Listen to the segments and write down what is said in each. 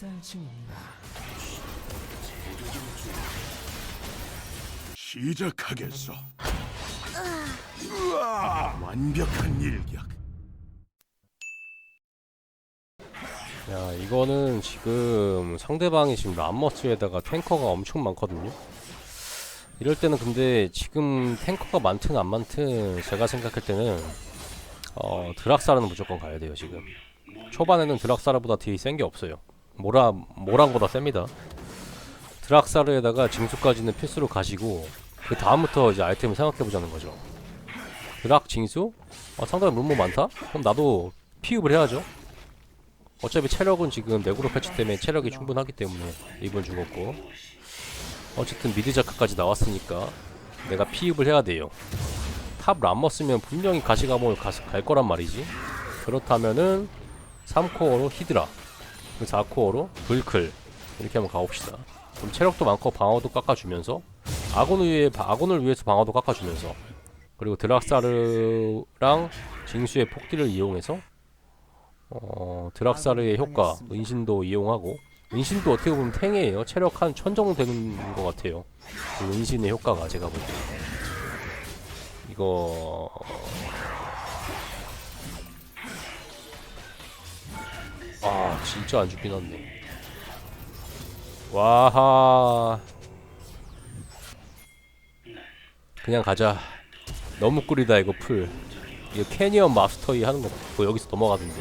학살 중입니다. 시작하겠어. 우와, 완벽한 일격. 야 이거는 지금 상대방이 지금 람머스에다가 탱커가 엄청 많거든요 이럴 때는 근데 지금 탱커가 많든 안 많든 제가 생각할 때는 어 드락사르는 무조건 가야 돼요 지금 초반에는 드락사르보다 딜이 센 게 없어요 모라 모랑보다 셉니다. 드락사르에다가 징수까지는 필수로 가시고 그 다음부터 이제 아이템을 생각해 보자는 거죠. 드락 징수? 어 상당히 물모 많다? 그럼 나도 피읍을 해야죠. 어차피 체력은 지금 네그로 패치 때문에 체력이 충분하기 때문에 이분 죽었고. 어쨌든 미드 자크까지 나왔으니까 내가 피입을 해야 돼요. 탑 람머스면 분명히 가시가몬을 가, 갈 거란 말이지. 그렇다면은 3코어로 히드라 4코어로 불클 이렇게 한번 가봅시다 그럼 체력도 많고 방어도 깎아주면서 아곤을 위해 아곤을 위해서 방어도 깎아주면서 그리고 드락사르랑 징수의 폭딜을 이용해서 어, 드락사르의 효과, 은신도 이용하고 은신도 어떻게 보면 탱이에요. 체력 한 천 정도 되는 것 같아요. 그 은신의 효과가 제가 볼 때. 이거 아 진짜 안 죽긴 한데. 와하. 그냥 가자. 너무 꿀이다 이거 풀. 이거 캐니언 마스터이 하는 거 보고 여기서 넘어가던데.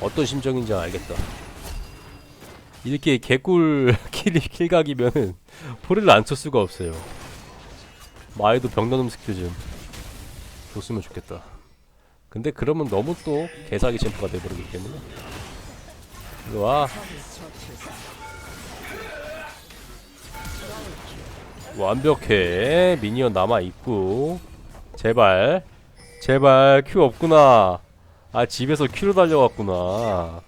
어떤 심정인지 알겠다. 이렇게 개꿀 킬, 킬각이면은 포를 안칠 수가 없어요. 마에도 병나눔 스킬 좀 줬으면 좋겠다. 근데 그러면 너무 또 개사기 챔프가 돼버리기 때문에. 이리 와. 완벽해. 미니언 남아있고. 제발. 제발 큐 없구나. 아 집에서 큐로 달려왔구나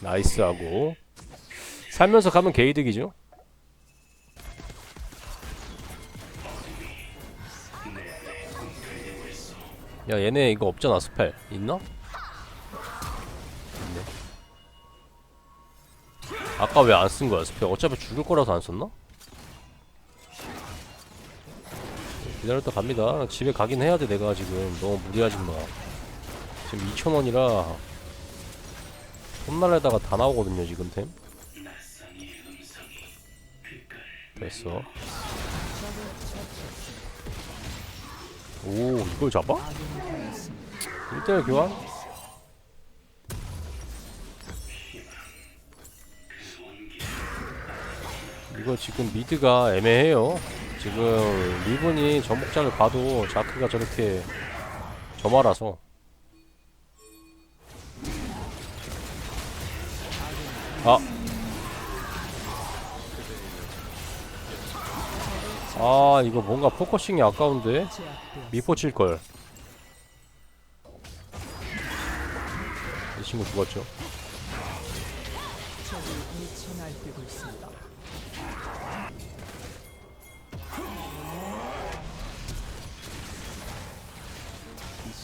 나이스하고 살면서 가면 개이득이죠 야 얘네 이거 없잖아 스펠 있나? 아까 왜 안 쓴 거야 스펠 어차피 죽을 거라서 안 썼나? 기다렸다 갑니다 집에 가긴 해야 돼 내가 지금 너무 무리하지 마 지금 2,000원이라 홈날에다가 다 나오거든요 지금 템 됐어 오 이걸 잡아? 1대1 교환? 이거 지금 미드가 애매해요 지금 리븐이 전복장을 봐도 자크가 저렇게 점화라서 아. 아, 이거 뭔가 포커싱이 아까운데? 미포 칠걸. 이 친구 죽었죠.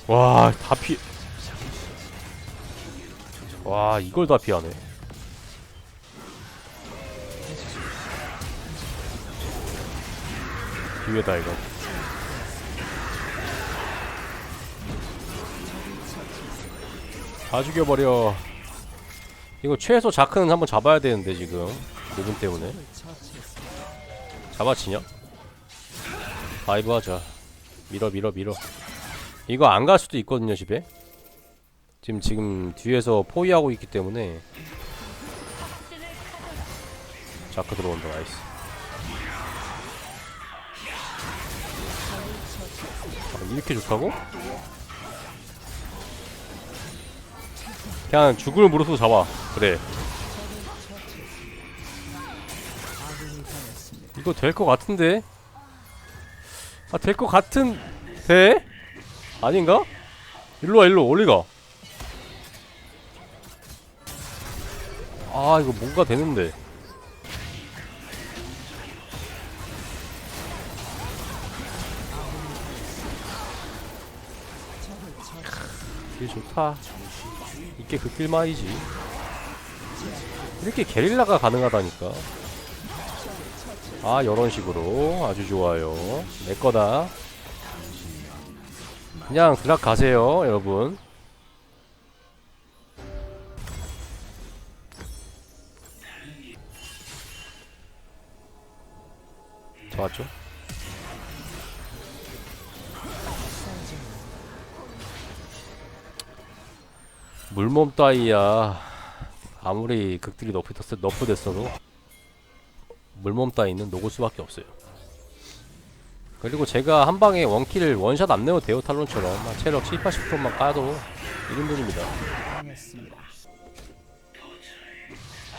와, 다 피. 와, 이걸 다 피하네. 기회다, 이거. 다 죽여버려. 이거 최소 자크는 한번 잡아야 되는데, 지금. 리븐 때문에. 잡아치냐? 바이브 하자. 밀어, 밀어, 밀어. 이거 안 갈 수도 있거든요 집에. 지금 지금 뒤에서 포위하고 있기 때문에. 자크 들어온다. 나이스. 아, 이렇게 좋다고? 그냥 죽을 무릎으로 잡아. 그래. 이거 될 것 같은데? 아 될 것 같은 돼? 아닌가? 일로와 일로. 올리가. 아 이거 뭔가 되는데. 되게 좋다. 이게 그 길 마이지. 이렇게 게릴라가 가능하다니까. 아 요런 식으로. 아주 좋아요. 내 거다 그냥 드락 가세요 여러분. 좋았죠? 물몸 따위야. 아무리 극딜이 너프, 됐- 너프 됐어도 물몸 따위는 녹을 수밖에 없어요 그리고 제가 한 방에 원킬을 원샷 안 내도 돼요 탈론처럼 한 체력 7, 80%만 까도 1인분입니다. 당했습니다.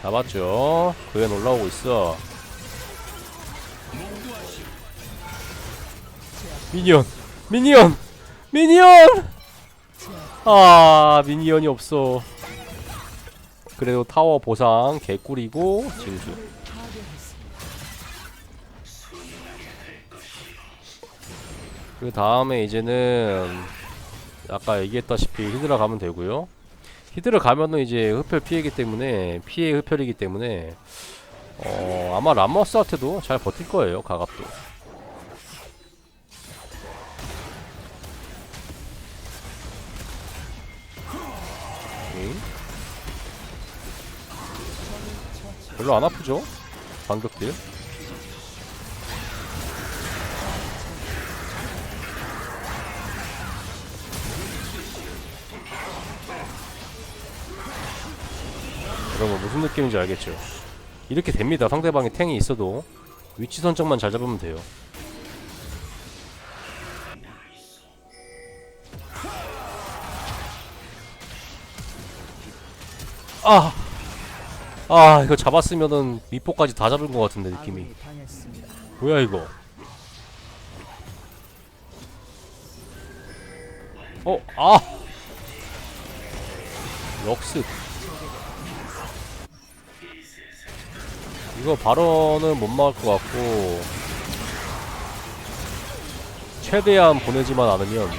잡았죠. 그엔 올라오고 있어. 미니언 미니언 미니언! 아 미니언이 없어. 그래도 타워 보상 개꿀이고 진수 그 다음에 이제는 아까 얘기했다시피 히드라 가면 되고요 히드라 가면은 이제 흡혈 피해기 때문에 피해 흡혈이기 때문에 어 아마 람머스한테도 잘 버틸 거예요 가갑도 응? 별로 안 아프죠? 반격딜 무슨 느낌인지 알겠죠? 이렇게 됩니다. 상대방이 탱이 있어도 위치 선정만 잘 잡으면 돼요. 아, 아 이거 잡았으면은 미포까지 다 잡은 것 같은데 느낌이. 뭐야 이거? 어, 아, 럭스. 이거 발언은 못 막을 것 같고 최대한 보내지만 않으면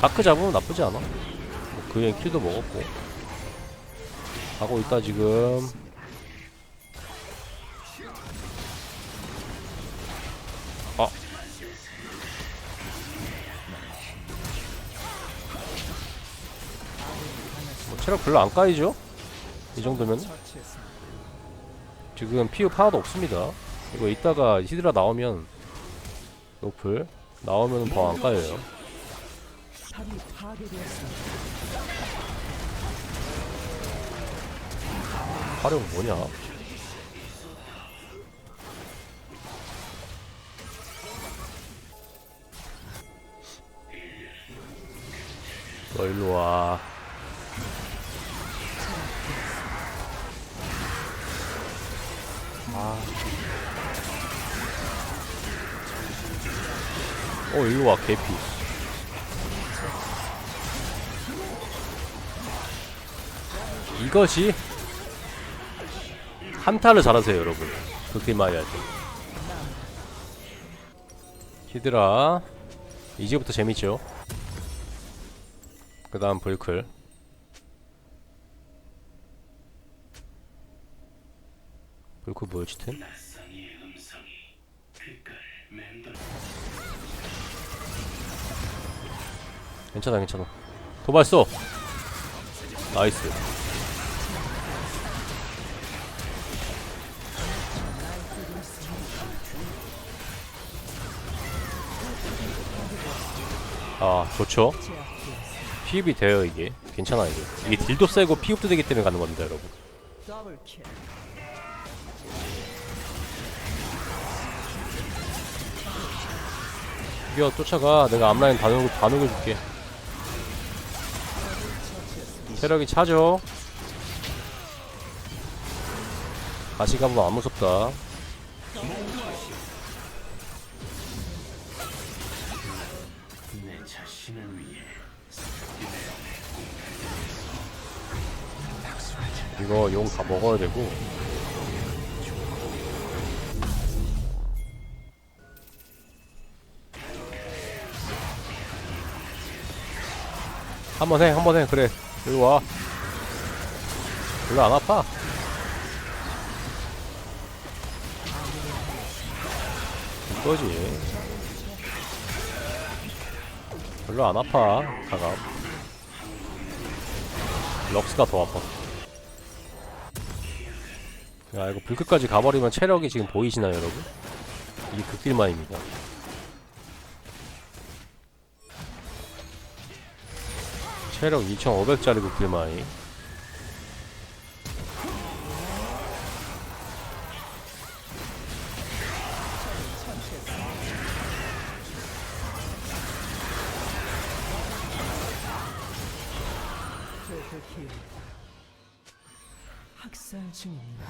자크 잡으면 나쁘지 않아. 뭐 그엔 킬도 먹었고 가고 있다 지금. 아. 뭐 체력 별로 안 까이죠? 이 정도면. 지금 피읍 하나도 없습니다. 이거 이따가 히드라 나오면 노플 나오면 더안 까여요. 탑이 파괴되었습니다. 활용 뭐냐? 너 일로 와. 아. 어 일로 와 개피. 이것이 한타를 잘하세요 여러분. 극딜 많이 할 때 히드라. 이제부터 재밌죠? 그 다음 불클 불클 뭐였지 템? 괜찮아 괜찮아. 도발 쏘 나이스. 아 좋죠? 피읍이 돼요 이게. 괜찮아 이게. 이게 딜도 세고 피읍도 되기 때문에 가는 겁니다 여러분 이겨 쫓아가. 내가 앞라인 다 녹여 다 녹여줄게. 체력이 차죠? 다시 가보면 안 무섭다. 이거 용 다 먹어야 되고 한 번 해, 한 번 해, 그래. 여기 와. 별로 안 아파. 이거지. 별로 안 아파. 가가. 럭스가 더 아파. 야 이거 불끝까지 가버리면 체력이 지금 보이시나요 여러분? 이게 극딜만입니다. 체력 2500짜리 극딜만이. 트리플킬. 학살 중입니다.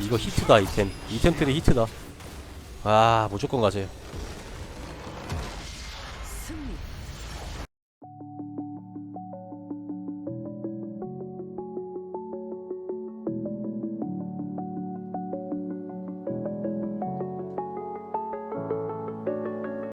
이거 히트다 이템. 이템들이 히트다. 아 무조건 가세요